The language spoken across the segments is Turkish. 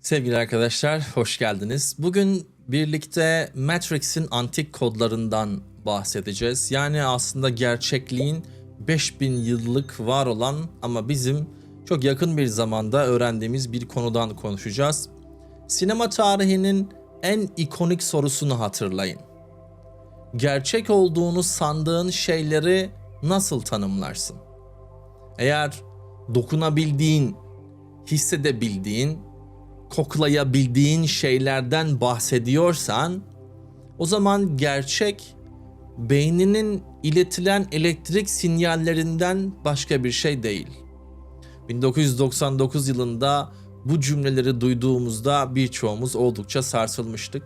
Sevgili arkadaşlar, hoş geldiniz. Bugün birlikte Matrix'in antik kodlarından bahsedeceğiz. Yani aslında gerçekliğin 5000 yıllık var olan ama bizim çok yakın bir zamanda öğrendiğimiz bir konudan konuşacağız. Sinema tarihinin en ikonik sorusunu hatırlayın. Gerçek olduğunu sandığın şeyleri nasıl tanımlarsın? Eğer dokunabildiğin, hissedebildiğin, koklayabildiğin şeylerden bahsediyorsan o zaman gerçek beyninin iletilen elektrik sinyallerinden başka bir şey değil. 1999 yılında bu cümleleri duyduğumuzda birçoğumuz oldukça sarsılmıştık.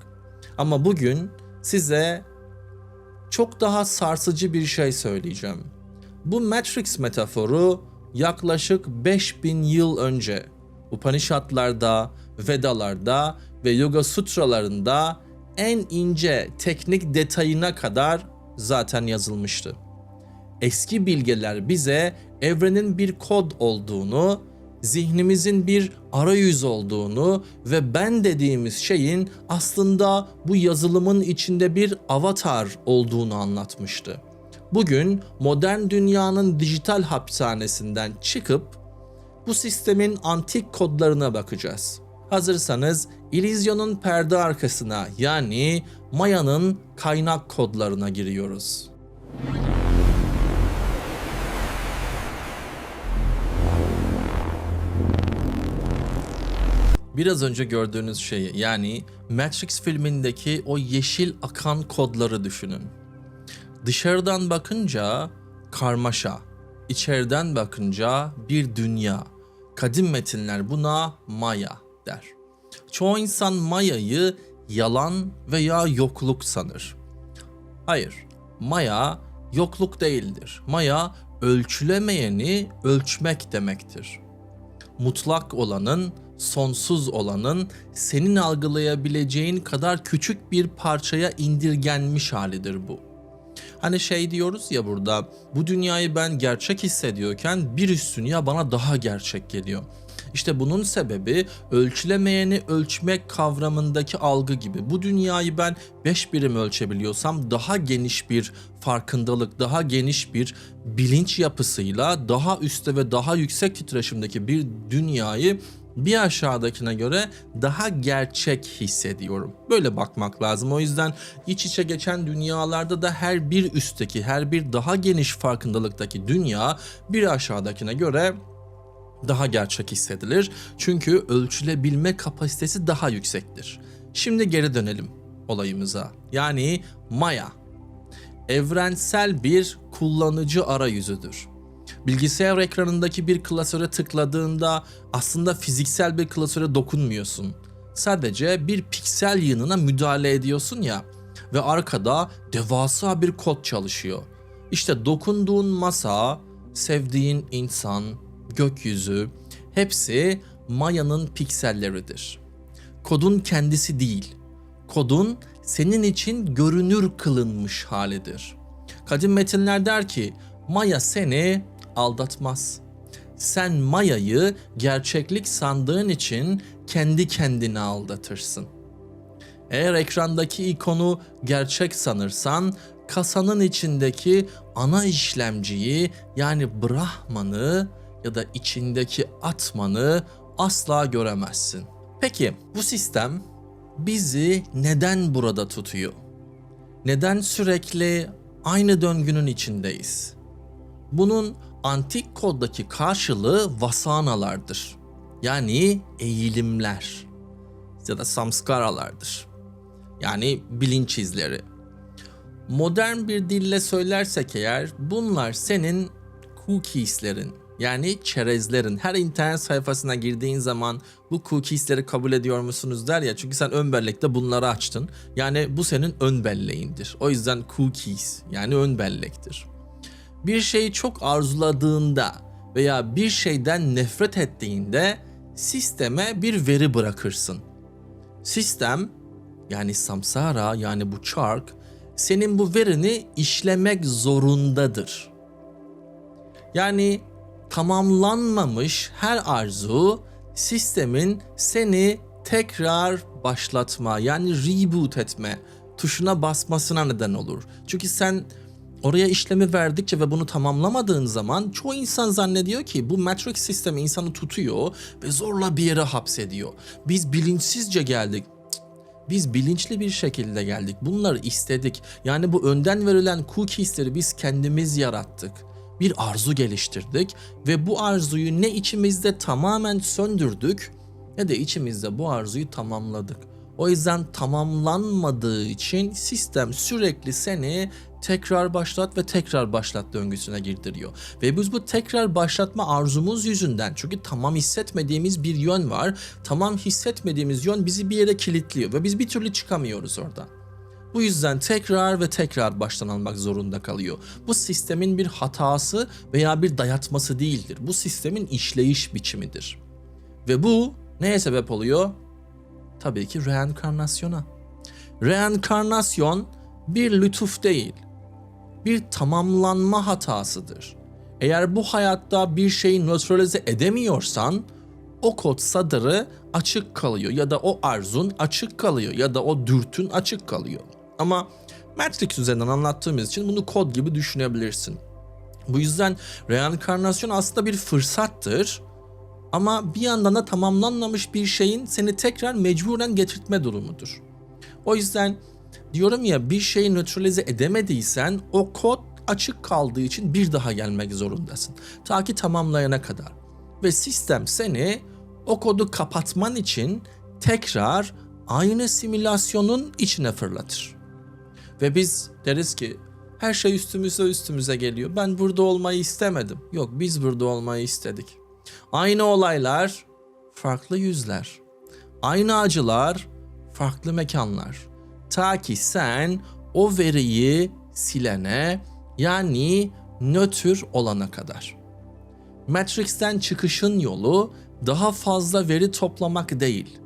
Ama bugün size çok daha sarsıcı bir şey söyleyeceğim. Bu Matrix metaforu yaklaşık 5000 yıl önce Upanishadlarda, Vedalarda ve Yoga Sutralarında en ince teknik detayına kadar zaten yazılmıştı. Eski bilgeler bize evrenin bir kod olduğunu, zihnimizin bir arayüz olduğunu ve ben dediğimiz şeyin aslında bu yazılımın içinde bir avatar olduğunu anlatmıştı. Bugün modern dünyanın dijital hapishanesinden çıkıp bu sistemin antik kodlarına bakacağız. Hazırsanız İllüzyon'un perde arkasına yani Maya'nın kaynak kodlarına giriyoruz. Biraz önce gördüğünüz şeyi yani Matrix filmindeki o yeşil akan kodları düşünün. Dışarıdan bakınca karmaşa, içeriden bakınca bir dünya. Kadim metinler buna Maya der. Çoğu insan Maya'yı yalan veya yokluk sanır. Hayır, Maya yokluk değildir. Maya ölçülemeyeni ölçmek demektir. Mutlak olanın, sonsuz olanın senin algılayabileceğin kadar küçük bir parçaya indirgenmiş halidir bu. Hani şey diyoruz ya burada bu dünyayı ben gerçek hissediyorken bir üst dünya bana daha gerçek geliyor. İşte bunun sebebi ölçülemeyeni ölçmek kavramındaki algı gibi. Bu dünyayı ben 5 birim ölçebiliyorsam daha geniş bir farkındalık, daha geniş bir bilinç yapısıyla daha üstte ve daha yüksek titreşimdeki bir dünyayı bir aşağıdakine göre daha gerçek hissediyorum. Böyle bakmak lazım. O yüzden iç içe geçen dünyalarda da her bir üstteki, her bir daha geniş farkındalıktaki dünya bir aşağıdakine göre daha gerçek hissedilir. Çünkü ölçülebilme kapasitesi daha yüksektir. Şimdi geri dönelim olayımıza. Yani Maya evrensel bir kullanıcı arayüzüdür. Bilgisayar ekranındaki bir klasöre tıkladığında aslında fiziksel bir klasöre dokunmuyorsun. Sadece bir piksel yığınına müdahale ediyorsun ya ve arkada devasa bir kod çalışıyor. İşte dokunduğun masa, sevdiğin insan, gökyüzü hepsi Maya'nın pikselleridir. Kodun kendisi değil. Kodun senin için görünür kılınmış halidir. Kadim metinler der ki Maya seni aldatmaz. Sen Maya'yı gerçeklik sandığın için kendi kendine aldatırsın. Eğer ekrandaki ikonu gerçek sanırsan kasanın içindeki ana işlemciyi yani Brahman'ı ya da içindeki Atman'ı asla göremezsin. Peki bu sistem bizi neden burada tutuyor? Neden sürekli aynı döngünün içindeyiz? Bunun antik koddaki karşılığı vasanalardır. Yani eğilimler ya da samskaralardır. Yani bilinç izleri. Modern bir dille söylersek eğer bunlar senin cookieslerin yani çerezlerin. Her internet sayfasına girdiğin zaman bu cookiesleri kabul ediyor musunuz der ya çünkü sen ön bellekte bunları açtın. Yani bu senin ön belleğindir. O yüzden cookies yani ön bellektir bir şeyi çok arzuladığında veya bir şeyden nefret ettiğinde sisteme bir veri bırakırsın. Sistem yani samsara yani bu çark senin bu verini işlemek zorundadır. Yani tamamlanmamış her arzu sistemin seni tekrar başlatma yani reboot etme tuşuna basmasına neden olur. Çünkü sen oraya işlemi verdikçe ve bunu tamamlamadığın zaman çoğu insan zannediyor ki bu Matrix sistemi insanı tutuyor ve zorla bir yere hapsediyor. Biz bilinçsizce geldik. Biz bilinçli bir şekilde geldik. Bunları istedik. Yani bu önden verilen cookies'leri biz kendimiz yarattık. Bir arzu geliştirdik ve bu arzuyu ne içimizde tamamen söndürdük ne de içimizde bu arzuyu tamamladık. O yüzden tamamlanmadığı için sistem sürekli seni tekrar başlat ve tekrar başlat döngüsüne girdiriyor. Ve biz bu tekrar başlatma arzumuz yüzünden çünkü tamam hissetmediğimiz bir yön var. Tamam hissetmediğimiz yön bizi bir yere kilitliyor ve biz bir türlü çıkamıyoruz oradan. Bu yüzden tekrar ve tekrar baştan almak zorunda kalıyor. Bu sistemin bir hatası veya bir dayatması değildir. Bu sistemin işleyiş biçimidir. Ve bu neye sebep oluyor? Tabii ki reenkarnasyona. Reenkarnasyon bir lütuf değil, bir tamamlanma hatasıdır. Eğer bu hayatta bir şeyi nötralize edemiyorsan o kod sadırı açık kalıyor ya da o arzun açık kalıyor ya da o dürtün açık kalıyor. Ama Matrix üzerinden anlattığımız için bunu kod gibi düşünebilirsin. Bu yüzden reenkarnasyon aslında bir fırsattır ama bir yandan da tamamlanmamış bir şeyin seni tekrar mecburen getirtme durumudur. O yüzden diyorum ya bir şeyi nötralize edemediysen o kod açık kaldığı için bir daha gelmek zorundasın. Ta ki tamamlayana kadar. Ve sistem seni o kodu kapatman için tekrar aynı simülasyonun içine fırlatır. Ve biz deriz ki her şey üstümüze üstümüze geliyor. Ben burada olmayı istemedim. Yok biz burada olmayı istedik. Aynı olaylar, farklı yüzler. Aynı acılar, farklı mekanlar. Ta ki sen o veriyi silene yani nötr olana kadar. Matrix'ten çıkışın yolu daha fazla veri toplamak değil.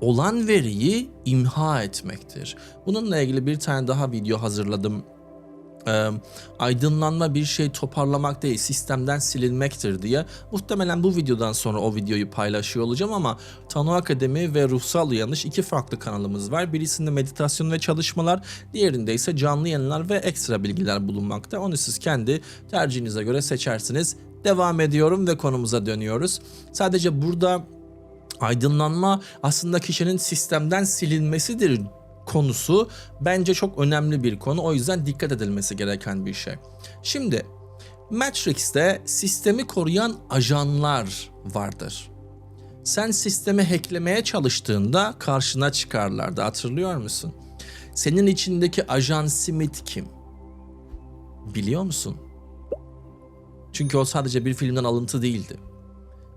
Olan veriyi imha etmektir. Bununla ilgili bir tane daha video hazırladım e, aydınlanma bir şey toparlamak değil sistemden silinmektir diye muhtemelen bu videodan sonra o videoyu paylaşıyor olacağım ama Tanu Akademi ve Ruhsal Uyanış iki farklı kanalımız var. Birisinde meditasyon ve çalışmalar, diğerinde ise canlı yayınlar ve ekstra bilgiler bulunmakta. Onu siz kendi tercihinize göre seçersiniz. Devam ediyorum ve konumuza dönüyoruz. Sadece burada aydınlanma aslında kişinin sistemden silinmesidir konusu bence çok önemli bir konu. O yüzden dikkat edilmesi gereken bir şey. Şimdi Matrix'te sistemi koruyan ajanlar vardır. Sen sistemi hacklemeye çalıştığında karşına çıkarlardı. Hatırlıyor musun? Senin içindeki ajan Smith kim? Biliyor musun? Çünkü o sadece bir filmden alıntı değildi.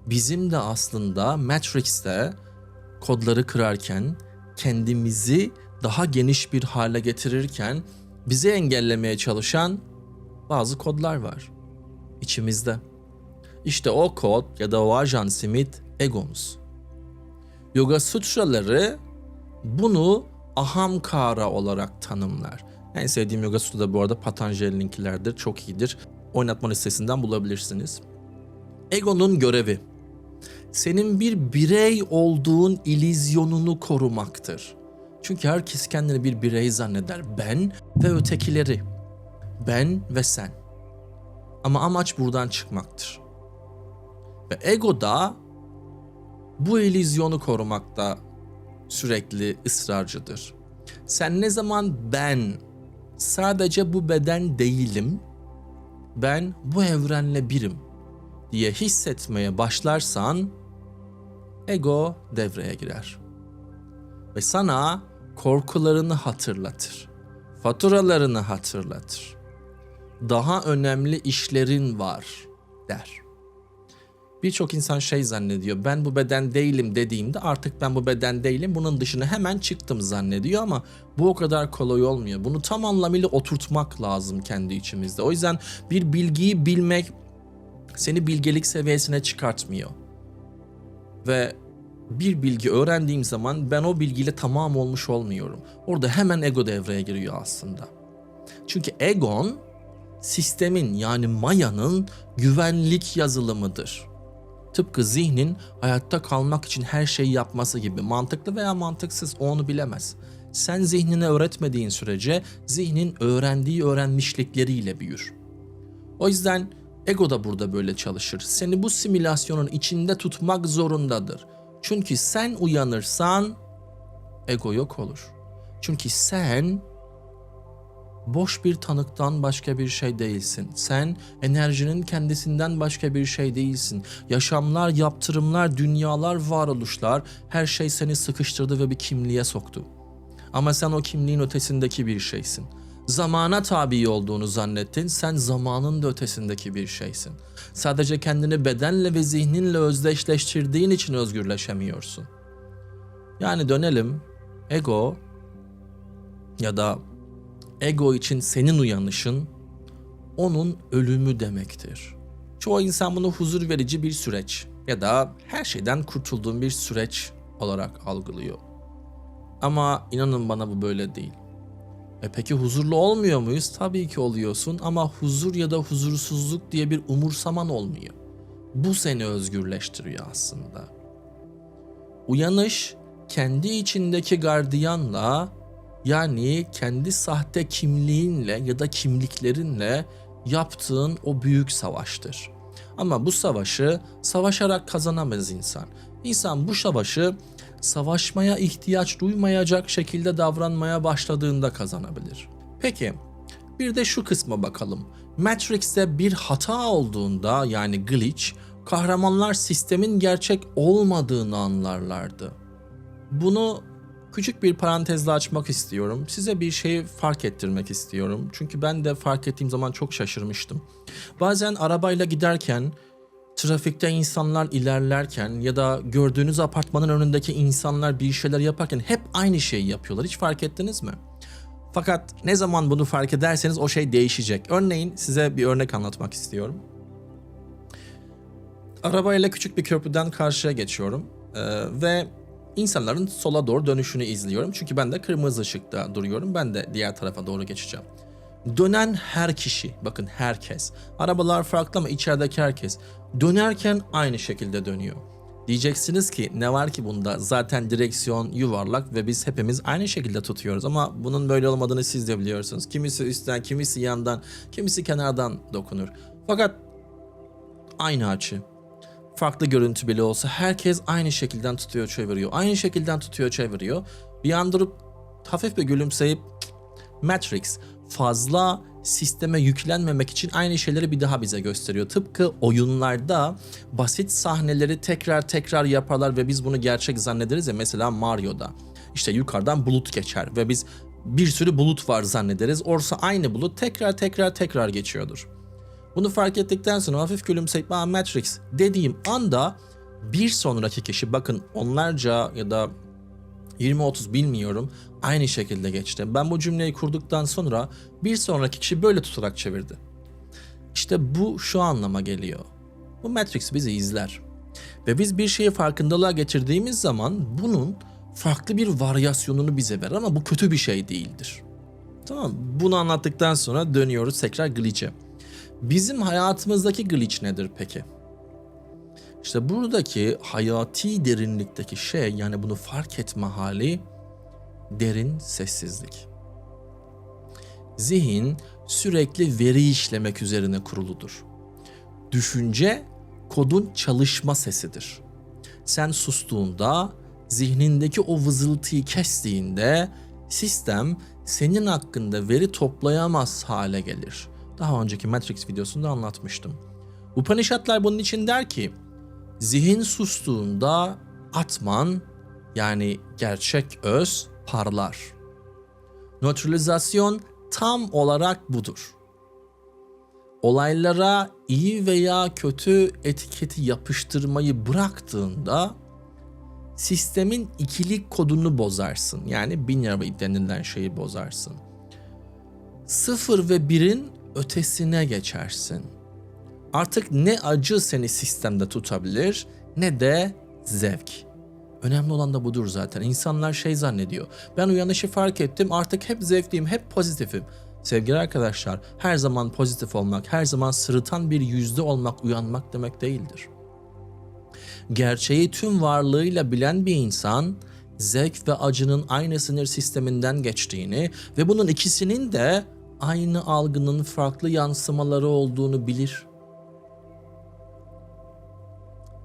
Bizim de aslında Matrix'te kodları kırarken kendimizi daha geniş bir hale getirirken bizi engellemeye çalışan bazı kodlar var içimizde. İşte o kod ya da o ajan simit egomuz. Yoga sutraları bunu ahamkara olarak tanımlar. En sevdiğim yoga sutra da bu arada Patanjali'ninkilerdir. Çok iyidir. Oynatma listesinden bulabilirsiniz. Egonun görevi senin bir birey olduğun ilizyonunu korumaktır. Çünkü herkes kendini bir birey zanneder. Ben ve ötekileri. Ben ve sen. Ama amaç buradan çıkmaktır. Ve ego da bu ilizyonu korumakta sürekli ısrarcıdır. Sen ne zaman ben sadece bu beden değilim, ben bu evrenle birim diye hissetmeye başlarsan ego devreye girer. Ve sana korkularını hatırlatır. Faturalarını hatırlatır. Daha önemli işlerin var der. Birçok insan şey zannediyor. Ben bu beden değilim dediğimde artık ben bu beden değilim. Bunun dışına hemen çıktım zannediyor ama bu o kadar kolay olmuyor. Bunu tam anlamıyla oturtmak lazım kendi içimizde. O yüzden bir bilgiyi bilmek seni bilgelik seviyesine çıkartmıyor. Ve bir bilgi öğrendiğim zaman ben o bilgiyle tamam olmuş olmuyorum. Orada hemen ego devreye giriyor aslında. Çünkü egon sistemin yani mayanın güvenlik yazılımıdır. Tıpkı zihnin hayatta kalmak için her şeyi yapması gibi mantıklı veya mantıksız onu bilemez. Sen zihnine öğretmediğin sürece zihnin öğrendiği öğrenmişlikleriyle büyür. O yüzden ego da burada böyle çalışır. Seni bu simülasyonun içinde tutmak zorundadır. Çünkü sen uyanırsan ego yok olur. Çünkü sen boş bir tanıktan başka bir şey değilsin. Sen enerjinin kendisinden başka bir şey değilsin. Yaşamlar, yaptırımlar, dünyalar, varoluşlar her şey seni sıkıştırdı ve bir kimliğe soktu. Ama sen o kimliğin ötesindeki bir şeysin. Zamana tabi olduğunu zannettin, sen zamanın da ötesindeki bir şeysin. Sadece kendini bedenle ve zihninle özdeşleştirdiğin için özgürleşemiyorsun. Yani dönelim, ego ya da ego için senin uyanışın onun ölümü demektir. Çoğu insan bunu huzur verici bir süreç ya da her şeyden kurtulduğun bir süreç olarak algılıyor. Ama inanın bana bu böyle değil. E peki huzurlu olmuyor muyuz? Tabii ki oluyorsun ama huzur ya da huzursuzluk diye bir umursaman olmuyor. Bu seni özgürleştiriyor aslında. Uyanış kendi içindeki gardiyanla yani kendi sahte kimliğinle ya da kimliklerinle yaptığın o büyük savaştır. Ama bu savaşı savaşarak kazanamaz insan. İnsan bu savaşı savaşmaya ihtiyaç duymayacak şekilde davranmaya başladığında kazanabilir. Peki bir de şu kısma bakalım. Matrix'te bir hata olduğunda yani glitch kahramanlar sistemin gerçek olmadığını anlarlardı. Bunu küçük bir parantezle açmak istiyorum. Size bir şeyi fark ettirmek istiyorum. Çünkü ben de fark ettiğim zaman çok şaşırmıştım. Bazen arabayla giderken trafikte insanlar ilerlerken ya da gördüğünüz apartmanın önündeki insanlar bir şeyler yaparken hep aynı şeyi yapıyorlar. Hiç fark ettiniz mi? Fakat ne zaman bunu fark ederseniz o şey değişecek. Örneğin size bir örnek anlatmak istiyorum. Arabayla küçük bir köprüden karşıya geçiyorum ee, ve insanların sola doğru dönüşünü izliyorum. Çünkü ben de kırmızı ışıkta duruyorum. Ben de diğer tarafa doğru geçeceğim. Dönen her kişi, bakın herkes. Arabalar farklı ama içerideki herkes. Dönerken aynı şekilde dönüyor. Diyeceksiniz ki ne var ki bunda zaten direksiyon yuvarlak ve biz hepimiz aynı şekilde tutuyoruz ama bunun böyle olmadığını siz de biliyorsunuz. Kimisi üstten, kimisi yandan, kimisi kenardan dokunur. Fakat aynı açı, farklı görüntü bile olsa herkes aynı şekilden tutuyor çeviriyor. Aynı şekilden tutuyor çeviriyor. Bir an durup hafif bir gülümseyip Matrix fazla sisteme yüklenmemek için aynı şeyleri bir daha bize gösteriyor. Tıpkı oyunlarda basit sahneleri tekrar tekrar yaparlar ve biz bunu gerçek zannederiz ya mesela Mario'da. İşte yukarıdan bulut geçer ve biz bir sürü bulut var zannederiz. Orsa aynı bulut tekrar tekrar tekrar geçiyordur. Bunu fark ettikten sonra hafif gülümseyip Aa, Matrix dediğim anda bir sonraki kişi bakın onlarca ya da 20-30 bilmiyorum aynı şekilde geçti. Ben bu cümleyi kurduktan sonra bir sonraki kişi böyle tutarak çevirdi. İşte bu şu anlama geliyor. Bu Matrix bizi izler. Ve biz bir şeyi farkındalığa getirdiğimiz zaman bunun farklı bir varyasyonunu bize verir ama bu kötü bir şey değildir. Tamam Bunu anlattıktan sonra dönüyoruz tekrar glitch'e. Bizim hayatımızdaki glitch nedir peki? İşte buradaki hayati derinlikteki şey yani bunu fark etme hali derin sessizlik. Zihin sürekli veri işlemek üzerine kuruludur. Düşünce kodun çalışma sesidir. Sen sustuğunda, zihnindeki o vızıltıyı kestiğinde sistem senin hakkında veri toplayamaz hale gelir. Daha önceki Matrix videosunda anlatmıştım. Upanishadlar bunun için der ki, zihin sustuğunda Atman yani gerçek öz parlar. Nötralizasyon tam olarak budur. Olaylara iyi veya kötü etiketi yapıştırmayı bıraktığında sistemin ikilik kodunu bozarsın. Yani binary denilen şeyi bozarsın. Sıfır ve birin ötesine geçersin. Artık ne acı seni sistemde tutabilir ne de zevk. Önemli olan da budur zaten. İnsanlar şey zannediyor. Ben uyanışı fark ettim artık hep zevkliyim, hep pozitifim. Sevgili arkadaşlar, her zaman pozitif olmak, her zaman sırıtan bir yüzde olmak, uyanmak demek değildir. Gerçeği tüm varlığıyla bilen bir insan zevk ve acının aynı sinir sisteminden geçtiğini ve bunun ikisinin de aynı algının farklı yansımaları olduğunu bilir.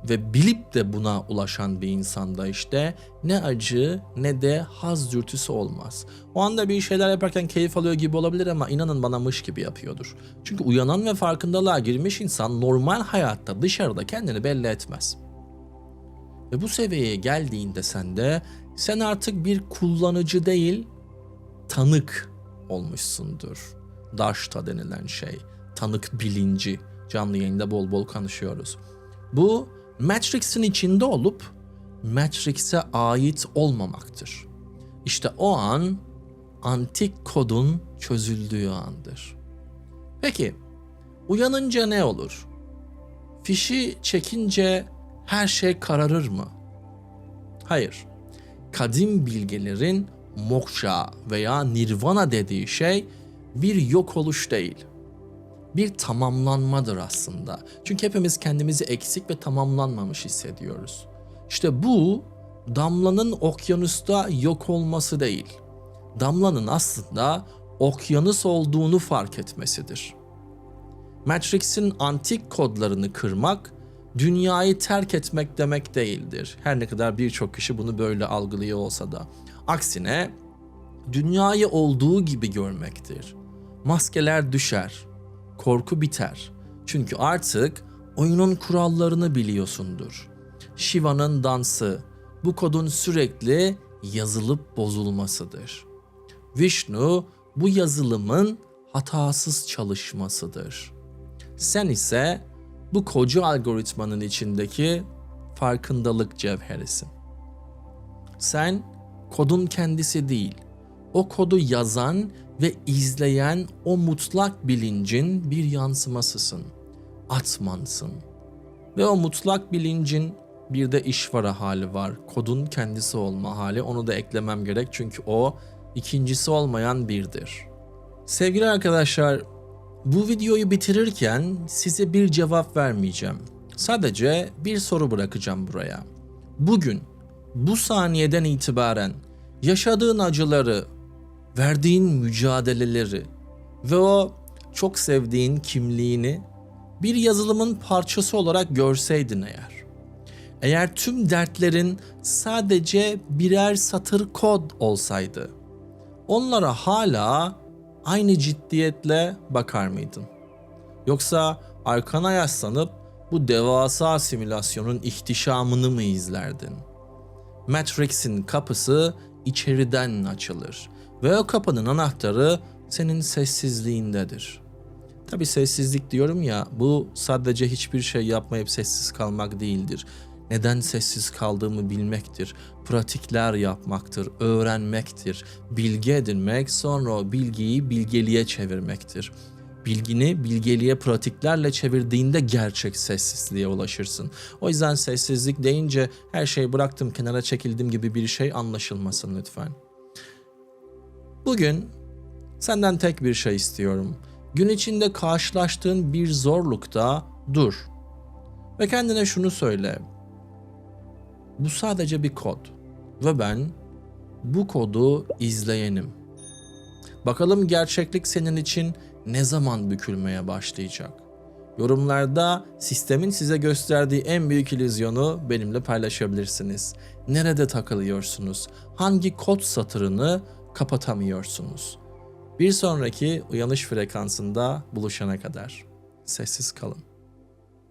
Ve bilip de buna ulaşan bir insanda işte ne acı ne de haz dürtüsü olmaz. O anda bir şeyler yaparken keyif alıyor gibi olabilir ama inanın bana mış gibi yapıyordur. Çünkü uyanan ve farkındalığa girmiş insan normal hayatta dışarıda kendini belli etmez. Ve bu seviyeye geldiğinde sende sen artık bir kullanıcı değil tanık olmuşsundur. Daşta denilen şey. Tanık bilinci. Canlı yayında bol bol konuşuyoruz. Bu Matrix'in içinde olup Matrix'e ait olmamaktır. İşte o an antik kodun çözüldüğü andır. Peki uyanınca ne olur? Fişi çekince her şey kararır mı? Hayır. Kadim bilgelerin moksha veya nirvana dediği şey bir yok oluş değil. Bir tamamlanmadır aslında. Çünkü hepimiz kendimizi eksik ve tamamlanmamış hissediyoruz. İşte bu damlanın okyanusta yok olması değil. Damlanın aslında okyanus olduğunu fark etmesidir. Matrix'in antik kodlarını kırmak dünyayı terk etmek demek değildir. Her ne kadar birçok kişi bunu böyle algılıyor olsa da. Aksine dünyayı olduğu gibi görmektir. Maskeler düşer, korku biter. Çünkü artık oyunun kurallarını biliyorsundur. Shiva'nın dansı bu kodun sürekli yazılıp bozulmasıdır. Vishnu bu yazılımın hatasız çalışmasıdır. Sen ise bu koca algoritmanın içindeki farkındalık cevherisin. Sen kodun kendisi değil, o kodu yazan ve izleyen o mutlak bilincin bir yansımasısın. Atmansın. Ve o mutlak bilincin bir de işvara hali var. Kodun kendisi olma hali. Onu da eklemem gerek çünkü o ikincisi olmayan birdir. Sevgili arkadaşlar, bu videoyu bitirirken size bir cevap vermeyeceğim. Sadece bir soru bırakacağım buraya. Bugün, bu saniyeden itibaren yaşadığın acıları, verdiğin mücadeleleri ve o çok sevdiğin kimliğini bir yazılımın parçası olarak görseydin eğer. Eğer tüm dertlerin sadece birer satır kod olsaydı, onlara hala aynı ciddiyetle bakar mıydın? Yoksa arkana yaslanıp bu devasa simülasyonun ihtişamını mı izlerdin? Matrix'in kapısı içeriden açılır ve o kapının anahtarı senin sessizliğindedir. Tabi sessizlik diyorum ya bu sadece hiçbir şey yapmayıp sessiz kalmak değildir. Neden sessiz kaldığımı bilmektir, pratikler yapmaktır, öğrenmektir, bilgi edinmek, sonra o bilgiyi bilgeliğe çevirmektir. Bilgini bilgeliğe pratiklerle çevirdiğinde gerçek sessizliğe ulaşırsın. O yüzden sessizlik deyince her şeyi bıraktım kenara çekildim gibi bir şey anlaşılmasın lütfen. Bugün senden tek bir şey istiyorum. Gün içinde karşılaştığın bir zorlukta dur. Ve kendine şunu söyle. Bu sadece bir kod. Ve ben bu kodu izleyenim. Bakalım gerçeklik senin için ne zaman bükülmeye başlayacak? Yorumlarda sistemin size gösterdiği en büyük illüzyonu benimle paylaşabilirsiniz. Nerede takılıyorsunuz? Hangi kod satırını kapatamıyorsunuz? Bir sonraki uyanış frekansında buluşana kadar sessiz kalın.